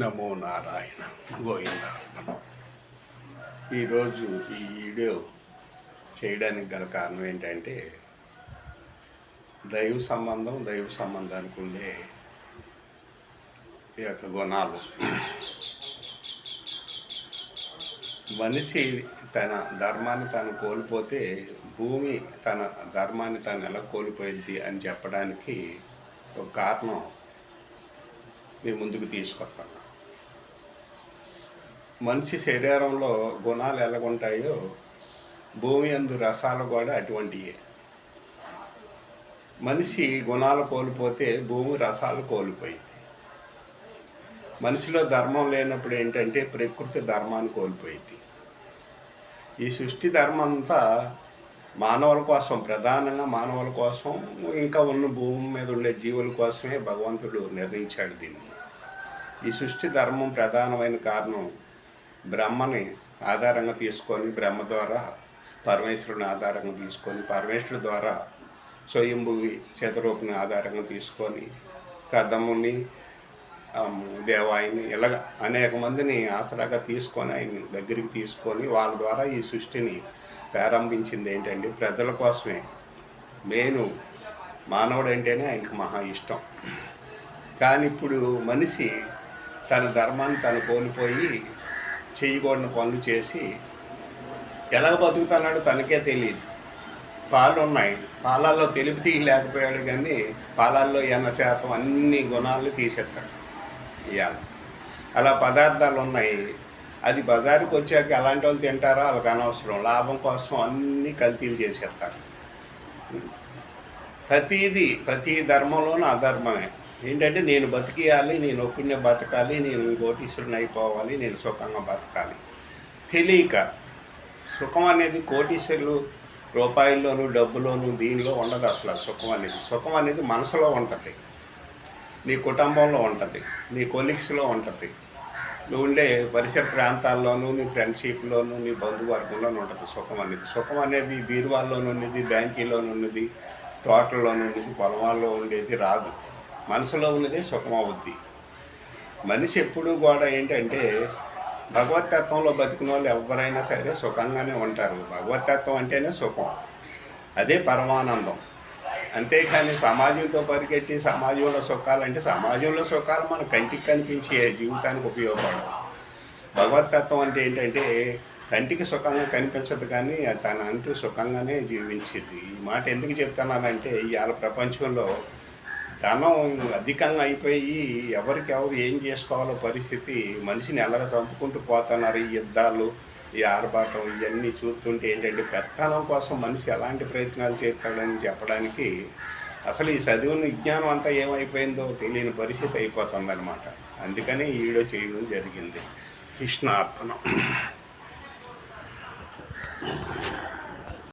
నమో నారాయణ గోవింద. ఈరోజు ఈ వీడియో చేయడానికి గల కారణం ఏంటంటే దైవ సంబంధం దైవ సంబంధానికి ఉండే ఈ యొక్క గుణాలు. మనిషి తన ధర్మాన్ని తను కోల్పోతే భూమి తన ధర్మాన్ని తను ఎలా కోల్పోయింది అని చెప్పడానికి ఒక కారణం మీ ముందుకు తీసుకొస్తాను. మనిషి శరీరంలో గుణాలు ఎలాగుంటాయో భూమి అందు రసాలు కూడా అటువంటివే మనిషి గుణాలు కోల్పోతే భూమి రసాలు కోల్పోయింది. మనిషిలో ధర్మం లేనప్పుడు ఏంటంటే ప్రకృతి ధర్మాన్ని కోల్పోయింది. ఈ సృష్టి ధర్మం అంతా మానవుల కోసం ప్రధానంగా మానవుల కోసం ఇంకా ఉన్న భూమి మీద ఉండే జీవుల కోసమే భగవంతుడు నిర్ణయించాడు దీన్ని. ఈ సృష్టి ధర్మం ప్రధానమైన కారణం బ్రహ్మని ఆధారంగా తీసుకొని బ్రహ్మ ద్వారా పరమేశ్వరుని ఆధారంగా తీసుకొని పరమేశ్వరుడు ద్వారా స్వయంభువి శతరూపుని ఆధారంగా తీసుకొని కదముని దేవాయిని ఇలాగ అనేక మందిని ఆసరాగా తీసుకొని ఆయన దగ్గరికి తీసుకొని వాళ్ళ ద్వారా ఈ సృష్టిని ప్రారంభించింది ఏంటంటే ప్రజల కోసమే. మెయిన్ మానవుడు అంటేనే ఆయనకు మహా ఇష్టం. కానీ ఇప్పుడు మనిషి తన ధర్మాన్ని తను కోల్పోయి చేయకూడని పనులు చేసి ఎలా బతుకుతున్నాడో తనకే తెలియదు. పాలు ఉన్నాయి పాలల్లో తెలిపి తీయలేకపోయాడు కానీ పాలల్లో ఎన్న శాతం అన్ని గుణాలు తీసేస్తాడు ఇవాళ. అలా పదార్థాలు ఉన్నాయి. అది బజారుకి వచ్చాక ఎలాంటి వాళ్ళు తింటారో వాళ్ళకి అనవసరం. లాభం కోసం అన్ని కల్తీలు చేసేస్తారు. ప్రతిదీ ప్రతి ధర్మంలోనూ అధర్మమే. ఏంటంటే నేను బతికేయాలి నేను ఒక్కడినే బతకాలి నేను కోటీశ్వరుని అయిపోవాలి నేను సుఖంగా బతకాలి. తెలియక సుఖం అనేది కోటీశ్వరులు రూపాయల్లోనూ డబ్బులోను దీనిలో ఉండదు అసలు ఆ సుఖం అనేది. సుఖం అనేది మనసులో ఉంటుంది నీ కుటుంబంలో ఉంటుంది నీ కొలీగ్స్లో ఉంటుంది. నువ్వు ఉండే పరిసర ప్రాంతాల్లోనూ నీ ఫ్రెండ్షిప్లోనూ నీ బంధువర్గంలోనూ ఉంటుంది సుఖం అనేది. సుఖం అనేది బీరువాల్లోనూ ఉన్నది బ్యాంకీలోనూ ఉన్నది తోటల్లోనూ ఉన్నది పొలమాల్లో ఉండేది రాదు. మనసులో ఉన్నదే సుఖమవుద్ది మనిషి ఎప్పుడూ కూడా ఏంటంటే భగవతత్వంలో బతికిన వాళ్ళు ఎవరైనా సరే సుఖంగానే ఉంటారు. భగవతత్వం అంటేనే సుఖం. అదే పరమానందం. అంతేకాని సమాజంతో పరిగెట్టి సమాజంలో సుఖాలు అంటే సమాజంలో సుఖాలు మన కంటికి కనిపించే జీవితానికి ఉపయోగపడవు. భగవతత్వం అంటే ఏంటంటే కంటికి సుఖంగా కనిపించదు కానీ తన అంటూ సుఖంగానే జీవించేది. ఈ మాట ఎందుకు చెప్తున్నానంటే ఇవాళ ప్రపంచంలో ధనం అధికంగా అయిపోయి ఎవరికి ఎవరు ఏం చేసుకోవాలో పరిస్థితి మనిషిని ఎలాగ చంపుకుంటూ పోతున్నారు ఈ యుద్ధాలు ఈ ఆర్భాటం ఇవన్నీ చూస్తుంటే ఏంటంటే పెత్తనం కోసం మనిషి ఎలాంటి ప్రయత్నాలు చేస్తాడని చెప్పడానికి అసలు ఈ చదివిన విజ్ఞానం అంతా ఏమైపోయిందో తెలియని పరిస్థితి అయిపోతుందన్నమాట. అందుకని ఈడో చేయడం జరిగింది. కృష్ణ అర్పణం